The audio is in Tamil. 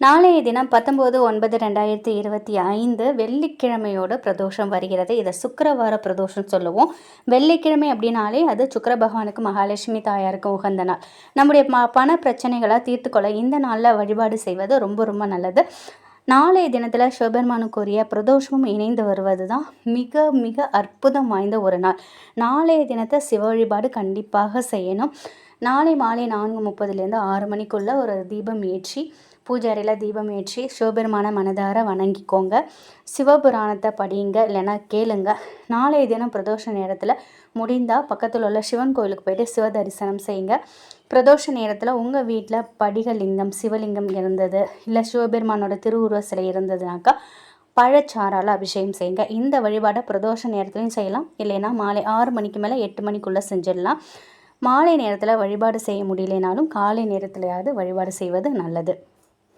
நாளைய தினம் பத்தொம்போது ஒன்பது ரெண்டாயிரத்தி இருபத்தி ஐந்து வெள்ளிக்கிழமையோட பிரதோஷம் வருகிறது. இதை சுக்கரவார பிரதோஷம் சொல்லுவோம். வெள்ளிக்கிழமை அப்படின்னாலே அது சுக்கர பகவானுக்கு மகாலட்சுமி தாயாருக்கும் உகந்த நாள். நம்முடைய ம பண பிரச்சனைகளை தீர்த்துக்கொள்ள இந்த நாளில் வழிபாடு செய்வது ரொம்ப ரொம்ப நல்லது. நாளைய தினத்தில் சிவபெருமானுக்குரிய பிரதோஷமும் இணைந்து வருவது தான் மிக மிக அற்புதம் வாய்ந்த ஒரு நாள். நாளைய தினத்தை சிவ வழிபாடு கண்டிப்பாக செய்யணும். நாளை மாலை நான்கு முப்பதுலேருந்து ஆறு மணிக்குள்ளே ஒரு தீபம் ஏற்றி பூஜாரியில் தீபம் ஏற்றி சிவபெருமான மனதார வணங்கிக்கோங்க. சிவபுராணத்தை படியுங்க இல்லைன்னா கேளுங்க. நாளைய தினம் பிரதோஷ நேரத்தில் முடிந்தால் பக்கத்தில் உள்ள சிவன் கோயிலுக்கு போயிட்டு சிவ தரிசனம் செய்யுங்க. பிரதோஷ நேரத்தில் உங்கள் வீட்டில் படிகலிங்கம் சிவலிங்கம் இருந்தது இல்லை சிவபெருமானோட திருவுருவ சிலை இருந்ததுனாக்கா பழச்சாரால் அபிஷேகம் செய்யுங்க. இந்த வழிபாடை பிரதோஷ நேரத்துலையும் செய்யலாம் இல்லைன்னா மாலை ஆறு மணிக்கு மேலே எட்டு மணிக்குள்ளே செஞ்சிடலாம். மாலை நேரத்தில் வழிபாடு செய்ய முடியலைனாலும் காலை நேரத்திலையாவது வழிபாடு செய்வது நல்லது.